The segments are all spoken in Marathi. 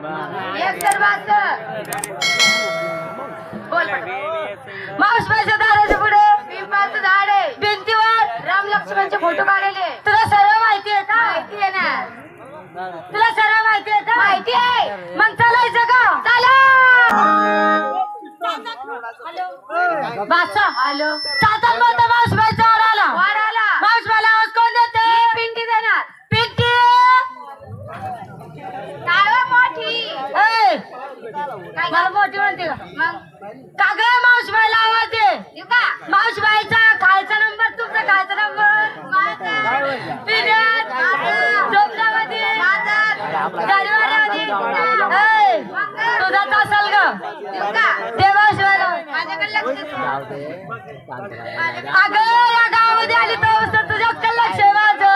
एक सर्वांच बोल मावसबाईच्या दाराच्या पुढे. पिंपळाचं झाड आहे. भिंतीवर राम लक्ष्मणचे फोटो काढले तुला सर्व माहिती आहे का? माहिती आहे ना. तुला सर्व माहिती आहे का? माहिती आहे. मग चालायचं का? चला. बाचा हॅलो. चालतात बोलतो मावसबाईचा वर आला वर आला मावसबाईला आवाज कोण देते पिंटी देणार पिंटी काय हो मोठी मला मोठी म्हणते का? मग? का ग मावशीबाईला आवाज दे मावशीबाईचा खायचा नंबर तुमचा खायचा नंबर? असेल ग. ते मावशीबाईला अगं या गावामध्ये आली तर तुझ्याकडे लक्ष माझं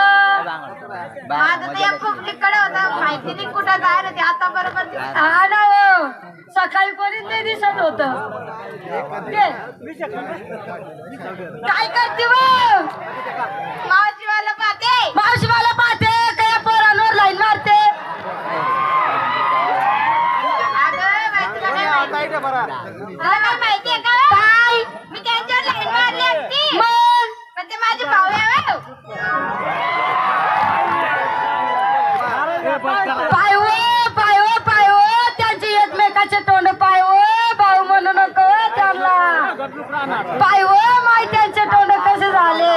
माझं ते एक पब्लिककडे होतं. माहिती नाही कुठं जायला ते आता बरोबर हा ना हो. सकाळी कोणीच नाही दिसत होत. काय करते मग मावशीवाला पाहते. मावशीवाला पाहते. काय पोरांवर लाईन मारते? अगं माहिती? का काय माहिती? तुला काय माहितीये का? काय? मी त्यांच्यावर लाईन मारली असती. मग? पण ते माझे भाऊ आहे हो. त्यांना पाय हो माय त्यांचे तोंड कसे झाले?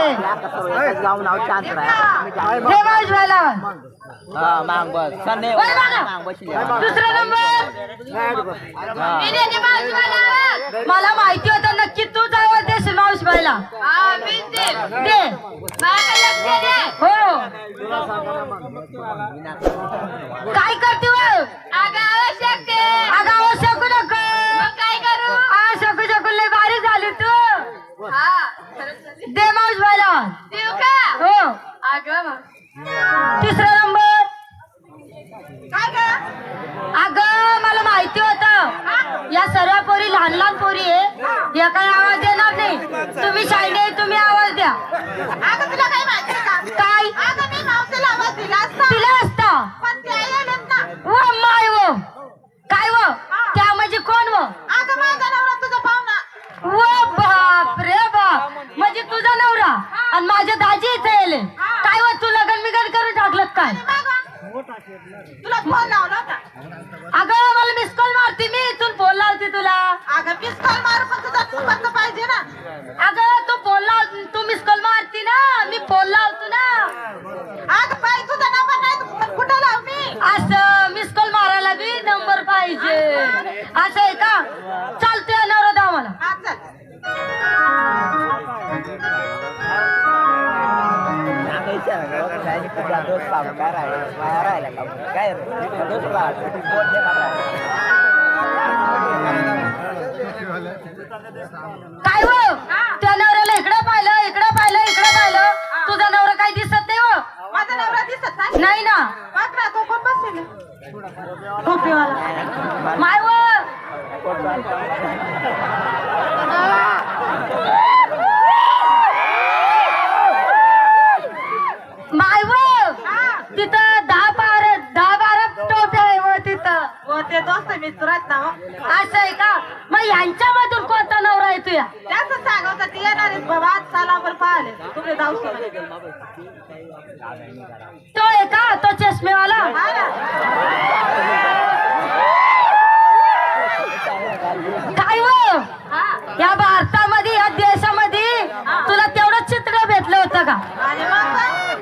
हे मावशीवाला मांग बस सन्ने. मांग दुसरा नंबर. मला. माहिती होतं नक्की तूच आवाज देशील मावशीबाईला दे. हो काय करते हो? अगं आवश्यक अगं आवश्यक नको काय करू आ शकू शकू लय भारी झाली तू दे मावशीबाईला देऊ का हो अगं तिसरा नंबर. काय अगं मला माहिती होतं. या सर्व पोरी लहान लहान पोरी आहे. या काही आवाज देणार नाही. तुम्ही शाळेने तुम्ही आवाज द्या. अगं तुला काय माहिती का? काय? अगं मी मावशीला आवाज दिला असता. दिला असता? पण ते आलेच ना व माय व. काय व? त्या म्हणजे कोण व? अगं माझा नवरा तुझा पाहुणा. व बाप रे बाप. म्हणजे तुझा नवरा आणि माझे दाजी इथे येले. काय व तू लगन बिगन करून टाकलं काय? तुला फोन लावला होता? अगं मला मिस कॉल मारते मी इथून फोन लावते तुला. अगं मिस कॉल मार पण तुझा नंबर पाहिजे ना. अगं तू फोन लाव तू मिस कॉल मारती ना मी फोन लावतो ना. अगं पाय तुझा नंबर नाही कुठं लाव मी? असं मिस कॉल मारायला बी नंबर पाहिजे. असं आहे का? चालतोय नवरा दा मला काय काय हो? त्या नवऱ्याला इकडे पाहिलं इकडे पाहिलं इकडे पाहिलं. तुझा नवरा काही दिसत नाही हो. माझा नवरा दिसत नाही? नाही ना. वाकडा तो कोण बसेल टोपीवाला माय व माय व तिथं दहा बारा दहा बारा टोप्या आहे व तिथं. व ते दोस्त मित्र आहेत ना. असं आहे का? मग यांच्यामधून कोणता नवरा आहे तुया त्याच ते येणार आहेत बाबा आज चला बरं पाहिले तुम्ही जाऊ तो आहे का? तो चष्मेवाला? काय व? या भारतामध्ये या देशामध्ये तुला तेवढं चित्र भेटलं होतं का? आणि मग काय?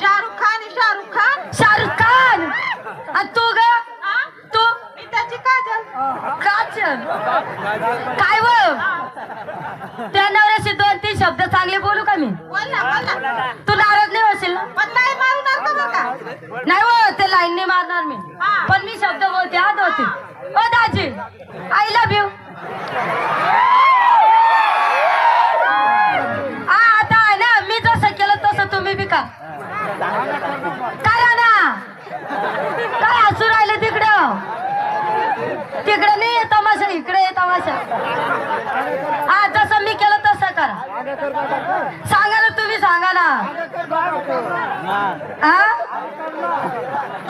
शाहरुख खान आणि शाहरुख खान शाहरुख खान आणि तू ग तू मी त्याची काचन काय व? त्या नवऱ्याशी दोन तीन शब्द चांगले बोलू का मी? तू नाराज नाही होशील ना? नाही हो ते लाईन नाही मारणार मी. हा. पण मी शब्द बोलते हात होते ओ दाजी आय लव्ह यू सांगा ना तुम्ही सांगा ना. हा?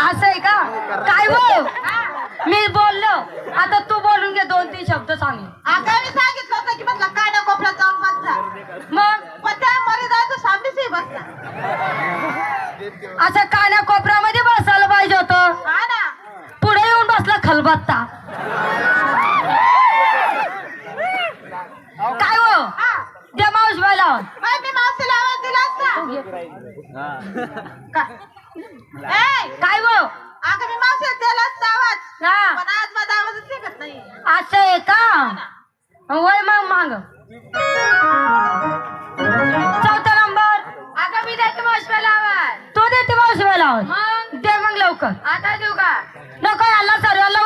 असं आहे का? काय बोल मी बोललो. आता तू बोलून घे दोन तीन शब्द सांग अगं मी सांगितलं होतं की म्हटलं काना कोपऱ्यात जाऊन बसला. मग? पण त्या मध्ये जायचं सामनेच बसला. असं कान्या कोपऱ्यामध्ये बसायला पाहिजे होतं. हा ना. पुढे येऊन बसला खलबत्ता काय हो हा द्या मावशी बायला बाई, मी मावशीला आवाज दिला असता काय? हो अगं मी आवाज हा. पण आज माझा आवाजच निघत नाही. असं आहे का? वय मग माग. चौथा नंबर. अगं मी देते मावशीला आवाज. तो देते मावशी मग? दे मग लवकर. आता देऊ का? नको याला सर्वांना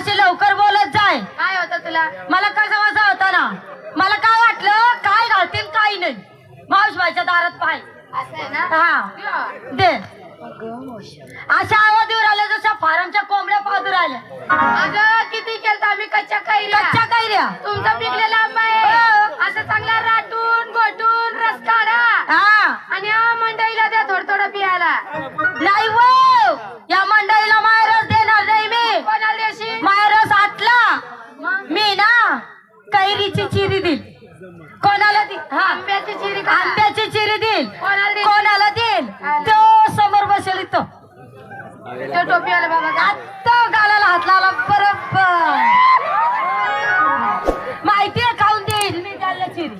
असे लवकर बोलत जाय. काय होतं तुला? मला कसा वाजा होता ना? मला काय वाटलं? काय घालतील काही नाही. मावशीबाईच्या दारात पाय. हा. दे. अशा आवाज येऊ राहिल्या जशा फारमच्या कोंबड्या पाहू राहिल्या. अगं किती केलं आम्ही कच्च्या कैऱ्या? कच्च्या कैऱ्या. तुमचा पिकलेला आंबा आहे. असं चांगला राटून गोटून रस काढा हा. आणि हा मंडईला द्या थोडं थोडं पियाला. नाही वो या मंडळीला मायरस देणार नाही मी कोणाला देशील मायरस आटला मग मी ना कैरीची चिरी देईल. कोणाला देईल हा. आंब्याची चिरी. आंब्याची चिरी देईल. कोणाला देईल? तो समोर बसेल इथं. तो टोपीवाला बाबा? आत्ता गालाला हात लावला. बरोबर. माहितीये खाऊन देईल? मी त्याला चिरी?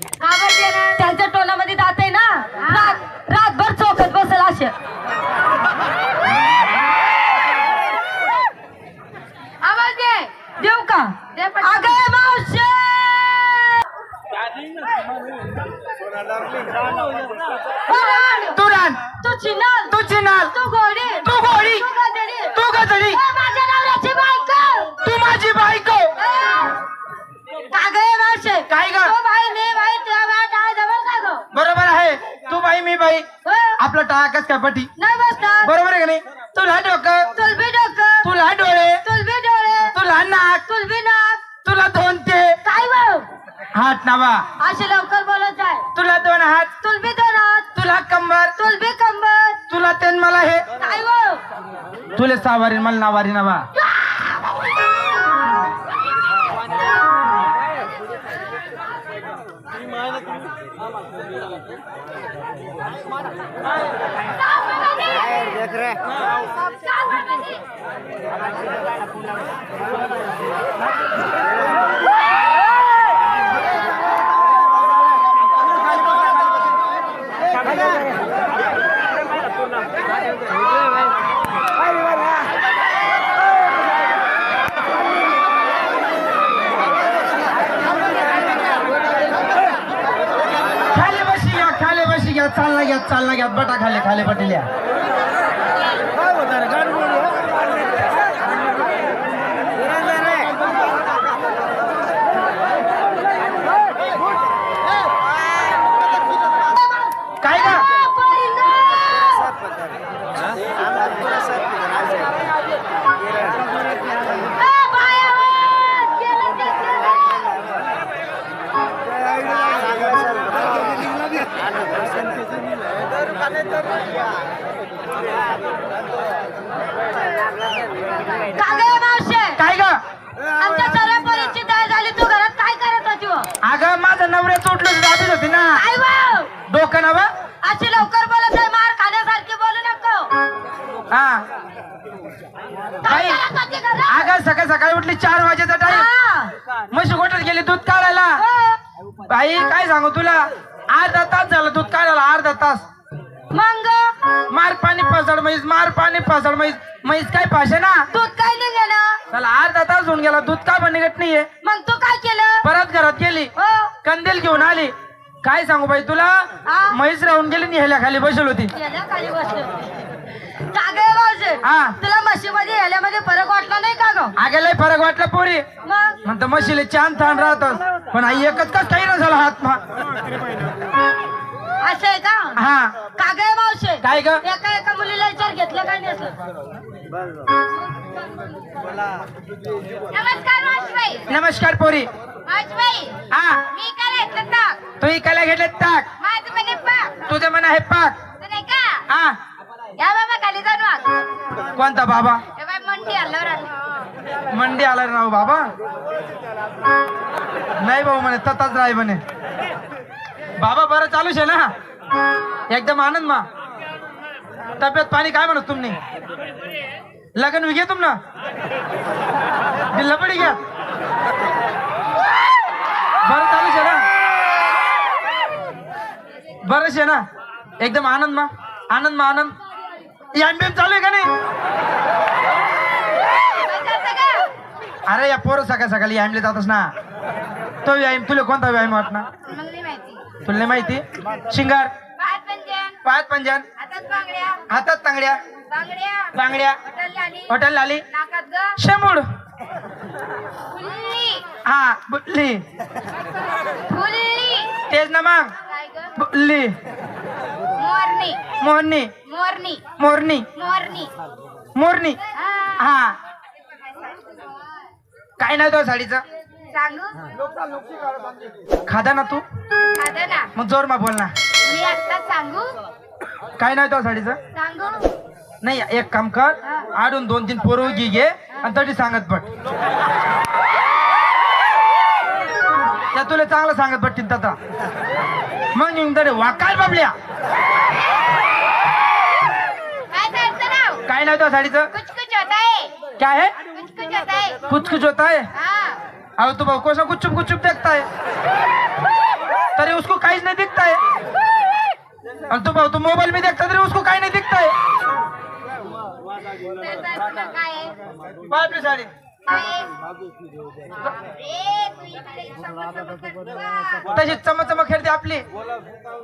त्यांच्या टोनामध्ये दात आहे ना? रात रातभर चौकत बसेल असे. आवाज दे. देऊ का. अगं तू रान तू चिनाल. तू चिनाल तू तू तू तू गजडी माझ्या नवऱ्याची बायको. तू माझी बायको. का गे मावशे? काय ग? तो भाई मी भाई तुझ्या बाय काय जवळ का गो. बरोबर आहे. तू बाई मी बाई. हो, आपलं टाकच काय पटी? नाही बसणार. बरोबर आहे का नाही? तुला डोकं. तुलबी डोकं. तुला डोळे. तुलबी डोळे. तुला नाक. तुलबी नाक. तुला दोन ते. काय भाऊ हात नावा. असे भाऊ तुला सावारी मला नावारी नावा. खाली बशी घ्या चालना घ्यात चालना घ्यात बटा खाले खाले पटेल्या काय का कागे मावशे काय का आमच्या सर्व पोरींची तयार झाली तू घरात काय करत होती हो? अगं माझं नवऱ्या चोटलं दाबीत होती ना काय भाऊ डोकं ना बा अशी लवकर बोलत आहे मार खाण्यासारखी बोलू नको हा काय बाई करत होती घरात? अगं सकाळ सकाळी उठली चार वाजेचा टाइम हा. म्हशी गोठ्यात गेली दूध काढायला हो. बाई काय सांगू तुला अर्धा तास झाला दूध काढायला अर्धा तास. मग? मार पाणी पसड म्हैस मार पाणी पसड म्हैस. म्हैस काय पाशे ना? दूध काय निघालं चला अर्धा तास होऊन गेला दूध का पण निघत नाहीये? मग तू काय केलं? परत घरात गेली. हो. कंदील घेऊन आली. काय सांगू बाई तुला? हा. म्हैस राहून गेली न्यायला खाली बसेल होती. गेल्या खाली बसले कागे मावशे हा. तुला म्हशीमध्ये याल्यामध्ये फरक वाटला नाही का ग? आगे लय फरक वाटला पोरी. मग? म्हणतो म्हशीले छान थान राहतात पण आई एकच कस काही ना झाला हात मा असं आहे का? हा. कागे मावशे. काय ग? एका एका मुलीला विचार घेतलं काय नसलं नमस्कार मावशीबाई नमस्कार पोरी. मावशीबाई हा. मी काय घेतलं ताक. तू इकायला घेतले ताक. माझं म्हणे पाक. तुझं म्हणा हे पाक. तर नाही का? हा. या बाबा खाली वाग कोणता बाबा? बाय मंडी आल्यावर आले. मंडी आला राव बाबा. नाही भाऊ म्हणे तताच राय म्हणे. बाबा बरं चालूच आहे ना? एकदम आनंद मा. तब्येत पाणी काय म्हणत तुम्ही? लगन विघे तुम ना. दिल्ला पडी घ्या. बरं चालूच आहे ना? बरंच आहे ना? एकदम आनंद मा. आनंद मा आनंद. एम चालू आहे का नाही? अरे या पोरं सकाळ सकाळी व्यायामला जातस ना. तो व्यायाम तुला कोणता व्यायाम वाटणार? तुला नाही माहिती? शिंगार. पाच पंजन हातात तांगड्या. बांगड्या. हॉटेल ग. शेमूड. हा बुल्ली. तेच ना मग. काय मोरणी मोरनी. मोरणी मोरनी. मोरणी मोरनी. हा. काय नाही तो साडीचं? सांगू? खादा ना तू? ना. मग जोर मा बोल ना. मी आता सांगू? काय नाही तो साडीचं? सांगू? नाही एक काम कर. आडून दोन तीन पोरगी घे आणि तरी सांगत पट त्या तुला चांगलं सांगत पटतील तथा मग तरी वाकाल बाबल्या. नाव काय नाही तो साडीचं? कुछ कुछ होता है क्या है कुछ कुछ होता है. कुछ कुछ होता है हाँ अब तो भाऊ कोसा कुछ चुप कुछ चुप देखता है तरी उसको काहीच नाही दिखता है तो भाऊ तू मोबाईल में देखता तरी उसको काही नाही दिखता है त्याचं काय आहे आपली साडी. काय आहे? ए, तू इकडे समोर समोर करतो का? तशी चमक चमक खेळते आपली.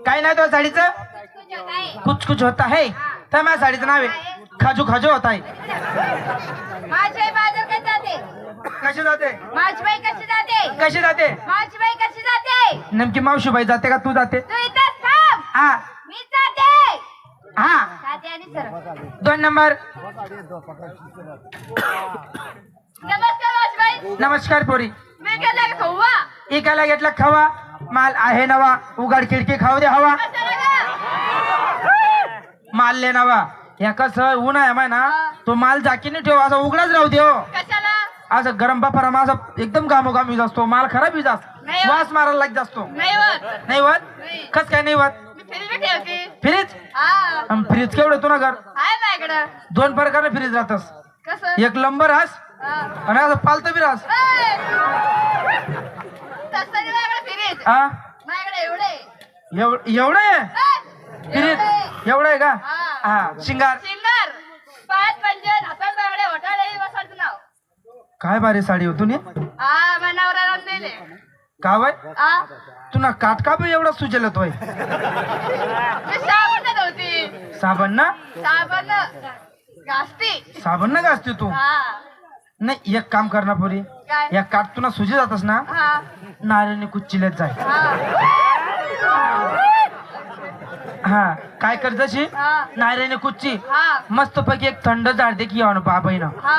काय नाही तो साडीचं? कुछ कुछ होता है कुछ कुछ होता है तर माझ्या साडीचं नाव आहे. खाजू खाजू होता है बाजार कशी जाते? कशी जाते? माझबाई कशी जाते? कशी जाते? माझबाई कशी जाते? नेमकी मावशीबाई जाते का तू जाते? तू इथंच थांब. हा. मी जाते. हा. जाते आणि सर दोन नंबर. नमस्कार पोरी. मी गेला खव्वा एकाला घेतला खवा. माल आहे नवा. उघड खिडकी खाऊ दे हवा? माल ले नवा. या कसं ऊन आहे माय ना तो माल जाकीने ठेव असा उघडाच राहू दे हो. कशाला? असं गरम बापारा असं एकदम गामोगाम यूज असतो माल खराब यूज असतो नाही हो. वास मारायला लागत असतो नाही होत. नाही वत नाही. कस काय नाही वत मी फिरवी ठेवते. फ्रीज? हा. अन फ्रीज केवढं तू ना घर? आहे माझ्याकडं. दोन प्रकारने फ्रीज राहतस. कसं? एक लंबर हास हा. आणि असं पालतं बी राहस ए! तसं नाही माझ्याकडे फिरीज. हा माझ्याकडे एवढे एवढं एवढं आहे? एवढे. आहे का? हा. शिंगार. सिंगर पाच पंजन हातात बांगडे होटाळे बसायचं नाव. काय बारी साडी हो होतून हा मनावर आराम दिले का बाय हा. तुला काट का बी एवढा सुचेल होतोय मी साबण होती साबण ना? साबण घासती. साबण ना घासते तू? हा. नाही एक काम कर ना पोरी. काय? या काट तुला सुजी जातस ना? हा. कुच्चिलेत जाय. हा. हा काय कर जशी नारायणी कुच्ची मस्त पैकी एक थंड झाड दे की घ्यावं बाबाईनं हा.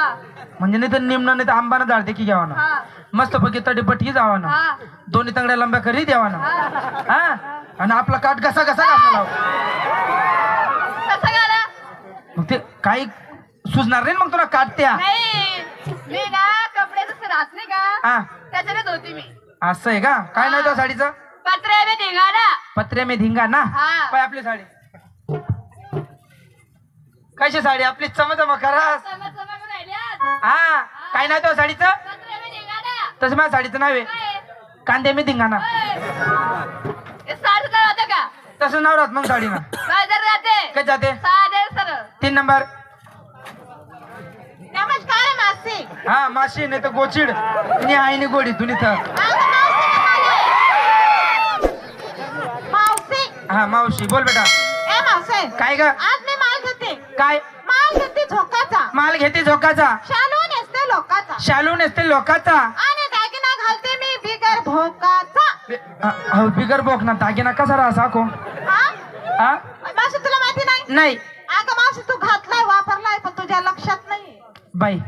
म्हणजे नाही तर निमणं नाही तर आंबानं झाड दे की घ्यावं ना मस्त पैकी तडीपटकी जावा ना. दोन्ही तंगड्या लंब्या करी द्यावा ना. हा. आणि आपला काट कसा कसा घासला मग ते काही सुचणार नाही ना मग तुला काट त्या? मी ना कपडे जसं राहत नाही का? हा. त्याच्याने धोती मी. असं आहे का? काय नाही त्या साडीचं? पत्रे बी धिंगाणा पत्रे में धिंगा ना? हा. पाय आपली साडी. कशी साडी? आपली चमचम खरास चमक चमक राहिल्यात. हा काय नाही तो साडीचं? पत्रे बी धिंगाणा. तसं माझ्या साडीचं नाव आहे. काय? कांदे मी धिंगाणा ओय. हे साडीचं नाव होतं का? तसं नाव राहत मग साडीनं. बाजार जाते काय जाते? साधे सरळ तीन नंबर. नमस्कार मासी. हा माशी नाही तर गोचिड. आणि आईने गोडी तुम्ही तर मावशी हा मावशी बोल बेटा. ए मावशी काय ग? आज मी माल घेते. काय? माल घेते झोकाचा. माल घेते झोकाचा? शालू नेसते लोकाचा. शालू नेसते लोकाचा? आणि दागिना घालते मी बिगर भोकाचा. बे- अ- अहो, बिगर बोक ना दागिना कसा राहा साको हा? हा? मावशी तुला माहिती नाही? नाही. अगं मावशी तू घातलाय वापरलाय पण तुझ्या लक्षात नाही बाई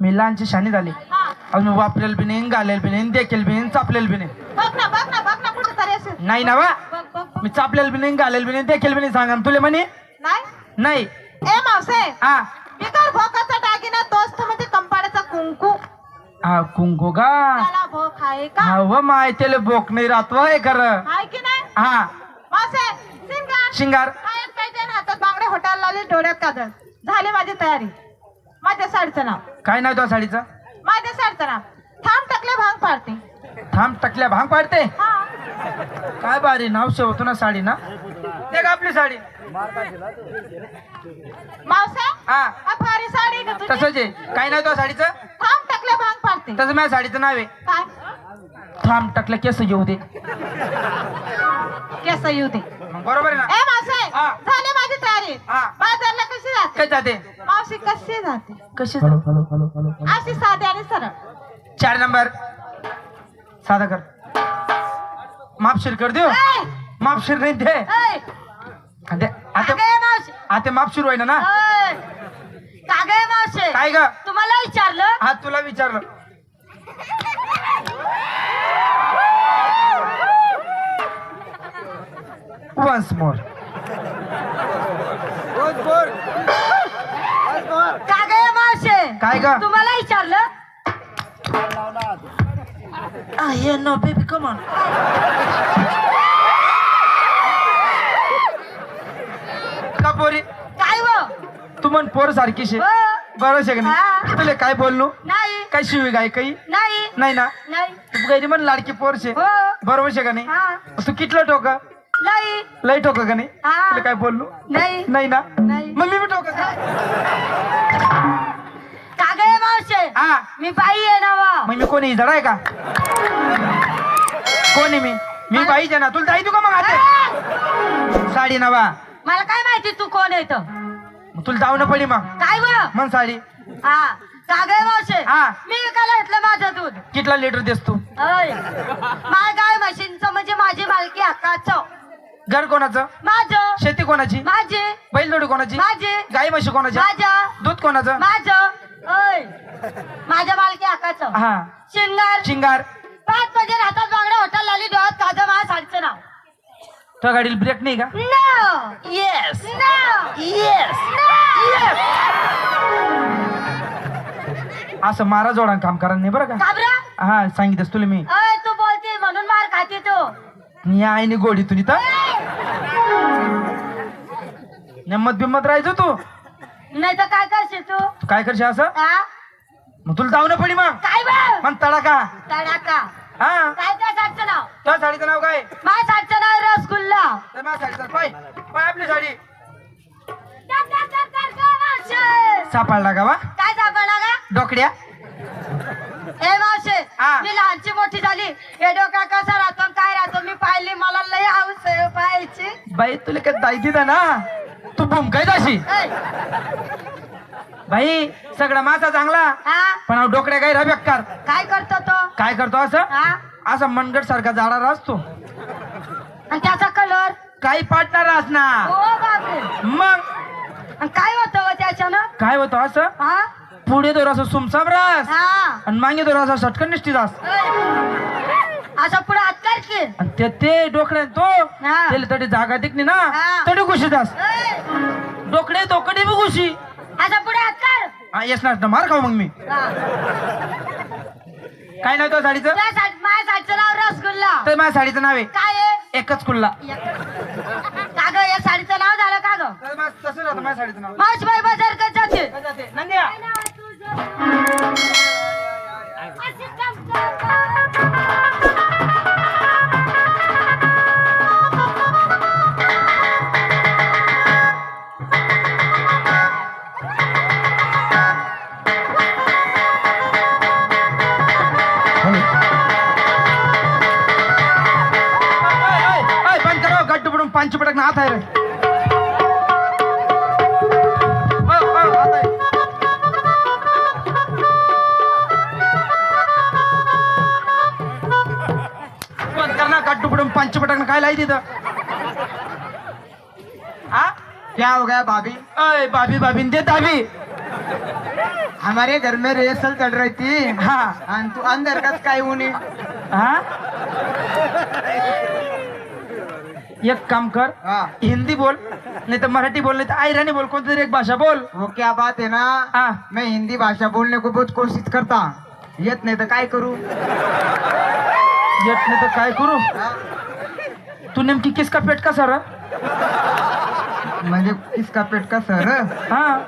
मी लहानची शानी झाली. हा. अजून वापरेल बी नाही घालेल बी नाही देखील बी नाही चापलेल बी नाही. बघ ना बघ ना बघ ना कुठे तरी असेल. नाही ना वा. बघ. मी चापलेल बी नाही घालेल बी नाही देखील बी नाही सांगा तुले म्हणे? नाही? नाही. ए मावसे हा. बिगर भोकाचा दागिना तर म्हणजे कंपाड्याचा कुंकू. हा कुंकू का? त्याला भोक आहे का? हा व माय त्याला बोक नाही राहत वय खरं. आहे की नाही? हा. मावसे सिंगार शिंगार. काय काय ते हातात बांगडे होटायला लावले डोळ्यात काजळ. झाली माझी तयारी. माझ्या साडीचं नाव. काय नाव तुझ्या साडीचं? माझ्या साडीचं नाव. थांब टाकले भांग पाडते थांब टकल्या भांग पाडते? हा. काय बारी नाव शेवतो ना साडी ना? दे का आपली साडी. मावसे हा. हा भारी साडी आहे का तुझी? तसंच आहे. काय नाव तुझ्या साडीचं? थांब टाकले भांग पाडते. तसं माझ्या साडीचं नाव आहे. काय? थांब टकल्या केस येऊ दे. केस येऊ दे. मग बरोबर आहे ना? ए मावसे हा. झाली माझी तयारी. हा. बाजारला कशी जाते? काय जाते? मावशी कशी जाते? कशी अशी साधी आणि सरळ. चार नंबर. साधा कर. मापशीर कर देऊ? मापशीर नाही दे. आता आता मापशीर होईना ना? काय ग? तुम्हाला विचारलं? हा तुला विचारलं. वन्स मोर काय ग? तुम्हाला विचारलं? ये नो बेबी कम ऑन का पोरी? काय व? तू म्हण पोर सारखी शे. हो, बरं शे का हा. नाही तुला काय बोललो नाही. काय शिवी गाय काही? नाही. नाही ना? नाही. तू गैरी म्हण लाडकी पोर शे. हो. बरोबर शे का नाही? हा. तू कितलं ठोक? नाही. लय ठोक का नाही? हा. तुला काय बोललो नाही. नाही ना? नाही. मग मी बी ठोक कागे मावशे हा. मी बाई आहे ना वा. मग मी कोणी जडा आहे का? कोणी मी? मी बाईचे ना. तुला जाई तू का मग आता? साडी ना बा मला काय माहिती तू कोण येत मग तुला जाऊ ना पडी मग. काय व मग साडी. हा. कागे मावशे. हा. मी विकायला घेतलं माझं दूध कितला लिटर देस तू? अय माय गाय मशीनचं म्हणजे माझी मालकी हक्काचं. घर कोणाचं? माझं. शेती कोणाची? माझे. बैलजोडी कोणाची? माझे. गाई म्हशी कोणाची? माझं. दूध कोणाचं? माझं. माझ्या मालकी हक्काचं हा. शिंगार. शिंगार. पाच म्हणजे हातात बांगड्या होटल लाली डोळ्यात काजं माझ्या साडीचं नाव. तो गाडीला ब्रेक नाही का? नो येस नो येस असं मारा जोडा काम करा नाही बरं का? घाबरा? हा सांगितस तुला मी. अय तू बोलते म्हणून मार खाते तू. मी आईने गोडीतून इथं नेमत बिम्मत राहायचो तू? नाही तर काय करशील तू? काय करशील असं? हा? मग तुला जाऊ ना पडी मग. काय बघ मग तडाका तडाका हा? काय त्या साडीचं नाव? तुझ्या साडीचं नाव काय? माझ्या साडीचं नाव रसगुल्ला. तर माझ्या साडीचं. पाय. पाय आपली साडी. कर, कर, कर, कर, कर, मावशे. सापडला का वा? काय सापडला का डोकड्या. ए मावशे हा. मी लहानची मोठी झाली. हे डोका कसा राहतो आणि काय राहतो? मी पाहिली मला लय हाऊस आहे हो पाहायची. बाई तुला काय दाई दिदा ना? तू भूमकाय जाशी बाई सगळा मासा चांगला हा? पण अहो डोकड्या काय बेकार काय करतो तो? काय करतो असं? हा? असा मनगट सारखा जाणारा असतो. आणि त्याचा कलर काही पार्टनर असणार. हो बापरे. मग? आणि काय होतं हो त्याच्यानं? काय होतं असं? हा? पुढे दोर असं सुमसाम रास. हा. आणि मागे दोर असं सटकन निष्ठी ऐ. असं पुढे हात कर की. आणि ते ते डोकड्या तो हा. त्याला तडी जागा दिकनी ना हा. तडी घुशी जास ऐ. डोकडे डोकडे बी घुशी असं पुढे हात कर. हा येस ना मार खाऊ मग मी. हा. काय नाव तो साडीचं? तुझ्या माझ्या साडीचं नाव रसगुल्ला. तर माझ्या साडीचं नाव आहे. काय आहे? एकच कुल्ला. का ग या साडीचं नाव झालं का ग तसं माझ्या साडीचं नाव. मावशीबाई बाजार जाते. नंद्या. पटक ना हात आहे रे. पांच पटक काय लाई तिथं? हा क्या हो गया भाभी? अय भाभी भाभी दे दाबी. हमारे घर में रिहर्सल चल रही थी। हाँ। तू अंदर कस काय हा? एक काम कर हाँ. हिंदी बोल नाही तर मराठी बोल नाही तर आयराणी बोल कोणती तरी एक भाषा बोल. वो क्या बात है ना? हाँ. मैं हिंदी भाषा बोलने को बहुत कोशिश करता. येत नाही तर काय करू? येत नाही तर काय करू? हा? तू नेमकी किसका पेट का सर म्हणजे किसका पेट का सर हा.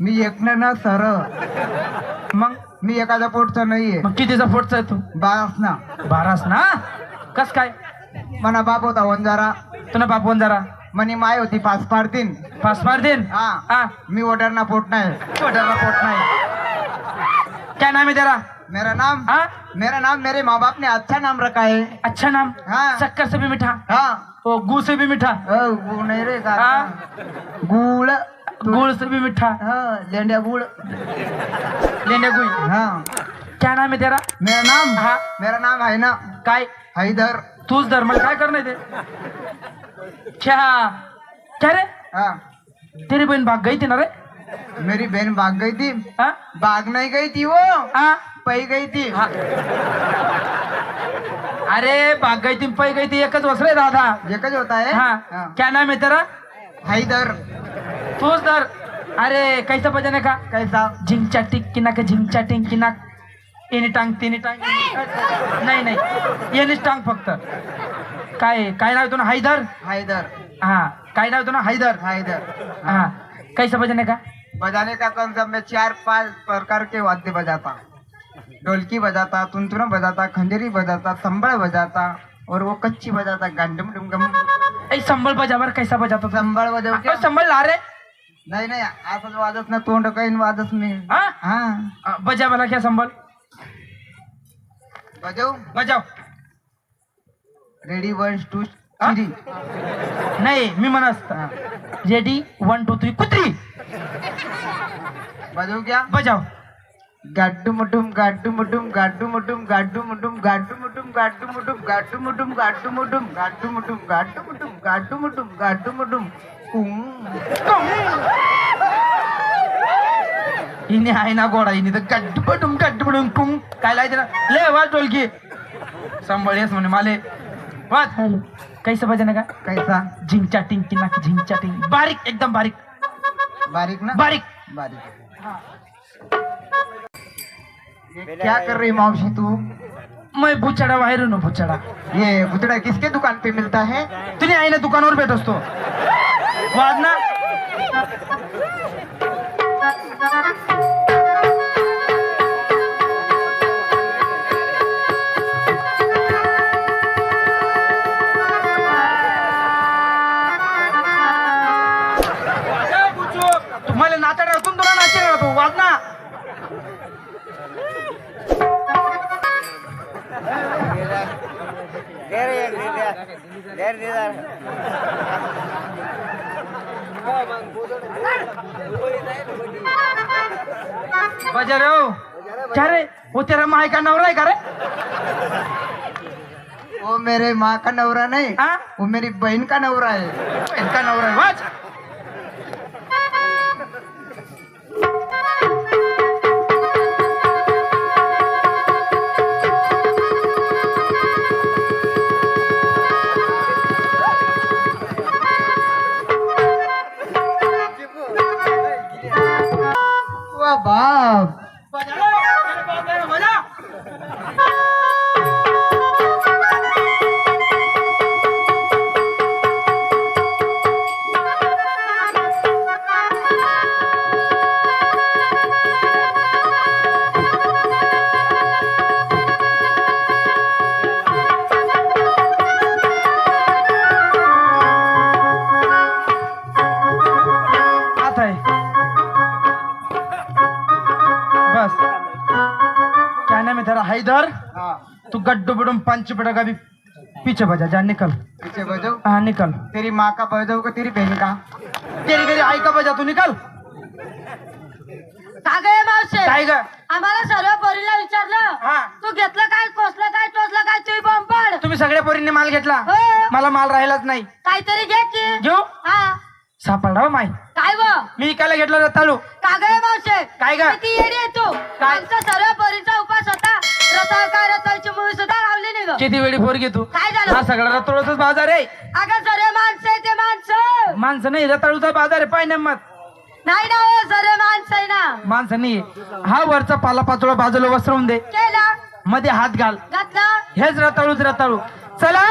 मी एकनं ना सर. मग? मी एखाद्या पोटचा नाहीये. मग कितीचा फोटचा आहे तू? बास ना बारास ना कस काय? मना बाप होता वंजारा तुला बापवन जरा. मनी माय होती पाच पाडतीन पास मार देन हा. हा. मी ओढरना पोट नाही. छोटा पोट नाही. क्या नाम है तेरा? मेरा नाम? हाँ? मेरा नाम मेरे माँ बाप ने अच्छा नाम रखा है. अच्छा नाम? हाँ. शक्कर से भी मीठा? हाँ. ओ गू से भी मीठा? गु नाही रे हाँ? गुळ. गुड़ से भी मीठा? हाँ लेंड्या गुळ. लेने गुई हाँ. क्या नाम है तेरा? मेरा नाम? हाँ. मेरा नाम है ना काय? हैदर तूच धर मला काय करणार ते? क्या? क्या रे? हाँ. तेरी बहन भाग गई थी ना रे? मेरी बहन भाग गई थी. हाँ? भाग नहीं गई थी वो. हाँ? पई गई थी. हाँ। अरे भाग गई थी पै गई थी एकच वसरे दादा. कज होता है? हाँ. हाँ। क्या नाम है तेरा? हैदर तूच धर. अरे कैसा बजाने का? कैसा? झिंगच्या टिंग का झिंगच्या टिंग एनी टांग तिनी टांग. नाही नाही. येणीच टांग फक्त. काय काय नाव तुला हैदर? हैदर. हा. काय नाव तुला हैदर? हैदर. हा. कैसा बजाने का? बजाने का कौन सा मैं चार पांच प्रकार के वाद्य बजाता. ढोलकी बजाता तुनतुना बजाता खंजरी बजाता संबळ बजाता और वो कच्ची बजाता गंडम डुमगम ऐ संबळ बजावर कैसा बजातो संबळ बजाव अ, संबळ ला रे. नाही नाही असंच वाजत ना तोंड काही वाजत मी. हा? हा. अ, बजा मला क्या संबळ बजाव बजाव रेडी वन टू हा? थ्री नाही मी म्हणत रेडी वन टू थ्री कुत्री बजाव क्या बजाव गाड्डू मुडुम गाड्डू मुडुम गाड्डू मुडुम गाड्डू मुडुम गाड्डू मुडुम गाड्डू मुडुम गाड्डू मुडुम गाड्डू मुडुम गाड्डू मुडुम गाड्डू मुडुम गाड्डू मुडुम गाड्डू मुडुम हिने आहे ना गोडा हिने तर गड्डू बडूम कुम काय लायचे ना ले वाज ढोलकी संबळ येस म्हणे माले हॅलो कैसा बजाने का कैसा झिंगच्या टिंग की नाक झिंगच्या टिंग बारीक एकदम बारीक बारीक ना बारीक बारीक ये क्या कर रही मौसी तू मैं बुचडा बाहेर न बुचडा ये बुतड़ा किसके दुकान पे मिलता है तुम्ही आहे ना दुकानावर भेट असतो वाज ना का नवरा नहीं? हाँ? वो मेरी बहन का नवरा है इनका नवरा है वाज भी पीछे बजा जा निकल। पीछे बजाओ। हाँ निकल। तेरी माँ का बजाओ का तेरी बहन का? तेरी तेरी आई का बजा तू निकल। का गे मावशे काय ग आम्हाला सर्व पोरीला विचारलं. हा. तू घेतलं काय कोसलं काय टोचलं काय तुही बॉम्ब पड तुम्ही सगळ्या पोरींनी माल घेतला. हो. मला माल राहिलाच नाही. काहीतरी घे की. घेऊ? हा. सापडा हो माय. काय व? मी इकायला घेतलं कागळे मावशे. काय ग? किती येडी आहे तू? आमचा सर्व पोरीचा उपास होता. रताळ काय रताळची मुळी सुद्धा लावली नाही ग. किती वेळी फोर घेतो काय झालं? हा सगळा रताळूचाच बाजार आहे. अगं सर्व माणसं आहे ते माणसं. माणसं नाही रताळूचा बाजार आहे पाय मत. नाही ना हो सर्व माणसं आहे ना. माणसं नाही. हा वरचा पाला पाचोळा बाजूला वसरवून दे. केला? मध्ये हात घाल. घातला? हेच रताळूच रताळू. चला!